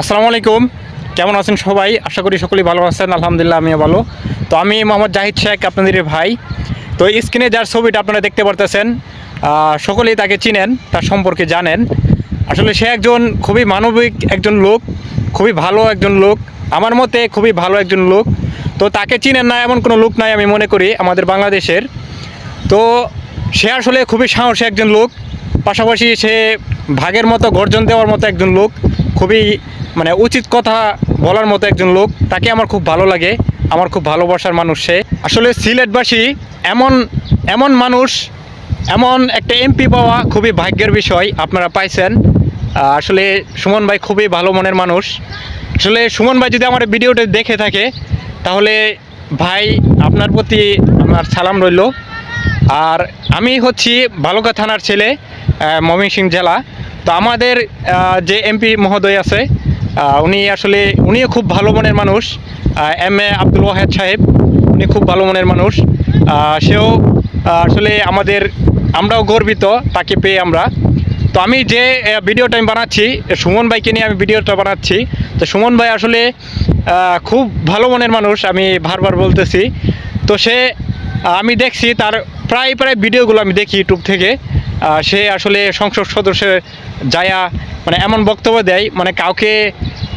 আসসালামু আলাইকুম। কেমন আছেন সবাই? আশা করি সকলেই ভালো আছেন। আলহামদুলিল্লাহ, আমিও ভালো। তো আমি মোহাম্মদ জাহিদ শেখ, আপনাদের ভাই। তো স্ক্রিনে যার ছবিটা আপনারা দেখতে পারতেছেন সকলেই তাকে চিনেন, তার সম্পর্কে জানেন। আসলে সে একজন খুবই মানবিক একজন লোক, খুবই ভালো একজন লোক, আমার মতে খুবই ভালো একজন লোক। তো তাকে চিনেন না এমন কোনো লোক নাই আমি মনে করি আমাদের বাংলাদেশের। তো সে আসলে খুবই সাহসী একজন লোক, পাশাপাশি সে ভাগের মতো গর্জন দেওয়ার মতো একজন লোক, খুবই মানে উচিত কথা বলার মতো একজন লোক, তাকে আমার খুব ভালো লাগে, আমার খুব ভালোবাসার মানুষ সে। আসলে সিলেটবাসী এমন এমন মানুষ, এমন একটা এমপি পাওয়া খুবই ভাগ্যের বিষয়, আপনারা পাইছেন। আসলে সুমন ভাই খুবই ভালো মনের মানুষ। আসলে সুমন ভাই যদি আমার ভিডিওটা দেখে থাকে, তাহলে ভাই আপনার প্রতি আমার সালাম রইল। আর আমি হচ্ছি বালুকা থানার ছেলে ময়মনসিংহ জেলা। তো আমাদের যে এমপি মহোদয় আছে উনি আসলে, উনিও খুব ভালো মনের মানুষ। এম এ আব্দুল ওয়াহেদ সাহেব, উনি খুব ভালো মনের মানুষ। সেও আসলে আমাদের, আমরাও গর্বিত, তাকে পেয়ে আমরা। তো আমি যে ভিডিওটা আমি বানাচ্ছি সুমন ভাইকে নিয়ে আমি ভিডিওটা বানাচ্ছি। তো সুমন ভাই আসলে খুব ভালো মনের মানুষ, আমি বারবার বলতেছি। তো সে আমি দেখছি তার প্রায় প্রায় ভিডিওগুলো আমি দেখি ইউটিউব থেকে। সে আসলে সংসদ সদস্যের যায়া মানে এমন বক্তব্য দেয় মানে কাউকে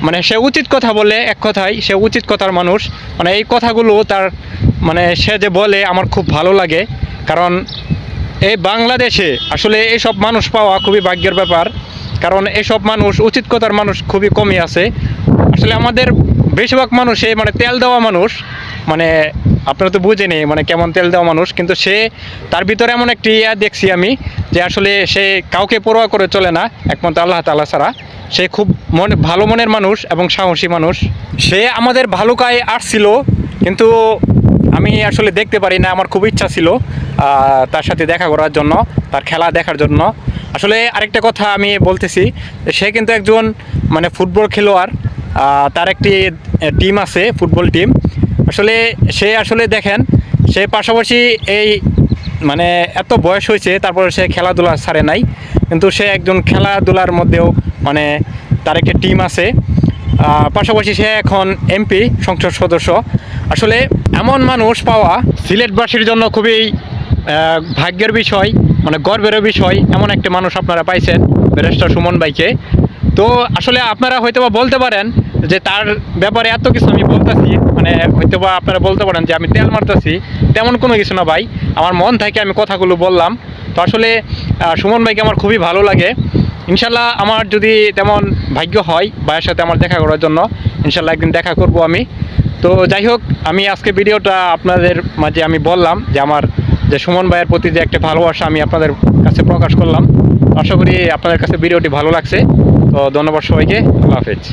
মানে সে উচিত কথা বলে এক কথায়, সে উচিত কথার মানুষ। মানে এই কথাগুলো তার মানে সে যে বলে আমার খুব ভালো লাগে। কারণ এই বাংলাদেশে আসলে এইসব মানুষ পাওয়া খুবই ভাগ্যের ব্যাপার। কারণ এইসব মানুষ, উচিত কথার মানুষ খুবই কমই আছে। আসলে আমাদের বেশিরভাগ মানুষে মানে তেল দেওয়া মানুষ মানে আপনারা তো বুঝেনি মানে কেমন তেল দেওয়া মানুষ, কিন্তু সে তার ভিতরে এমন একটি ইয়া দেখছি আমি যে আসলে সে কাউকে পরোয়া করে চলে না, একমাত্র আল্লাহ তাআলা ছাড়া। সে খুব মনে, ভালো মনের মানুষ এবং সাহসী মানুষ। সে আমাদের ভালো ভালুকায় আসছিল, কিন্তু আমি আসলে দেখতে পারি না, আমার খুব ইচ্ছা ছিল তার সাথে দেখা করার জন্য, তার খেলা দেখার জন্য। আসলে আরেকটা কথা আমি বলতেছি, সে কিন্তু একজন মানে ফুটবল খেলোয়াড় তার একটি টিম আছে ফুটবল টিম আসলে সে আসলে দেখেন, সে পাশাপাশি এই মানে এত বয়স হয়েছে, তারপরে সে খেলাধুলা ছাড়ে নাই। কিন্তু সে একজন খেলাধুলার মধ্যেও মানে তার একটি টিম আছে। পাশাপাশি সে এখন এমপি সংসদ সদস্য। আসলে এমন মানুষ পাওয়া সিলেটবাসীর জন্য খুবই ভাগ্যের বিষয় মানে গর্বের বিষয়, এমন একটা মানুষ আপনারা পাইছেন, ব্যারিস্টার সুমন ভাইকে। তো আসলে আপনারা হয়তো বলতে পারেন যে তার ব্যাপারে এত কিছু আমি বলতেছি মানে হয়তো বা আপনারা বলতে পারেন যে আমি তেল মারতেছি, তেমন কোনো কিছু না ভাই। আমার মন থেকে আমি কথাগুলো বললাম। তো আসলে সুমন ভাইকে আমার খুবই ভালো লাগে। ইনশাল্লাহ আমার যদি তেমন ভাগ্য হয়, ভাইয়ের সাথে আমার দেখা করার জন্য, ইনশাল্লাহ একদিন দেখা করব আমি। তো যাই হোক, আমি আজকে ভিডিওটা আপনাদের মাঝে আমি বললাম যে আমার, যে সুমন ভাইয়ের প্রতি যে একটা ভালোবাসা আমি আপনাদের কাছে প্রকাশ করলাম। আশা করি আপনাদের কাছে ভিডিওটি ভালো লাগছে। তো ধন্যবাদ সবাইকে। আল্লাহ হাফেজ।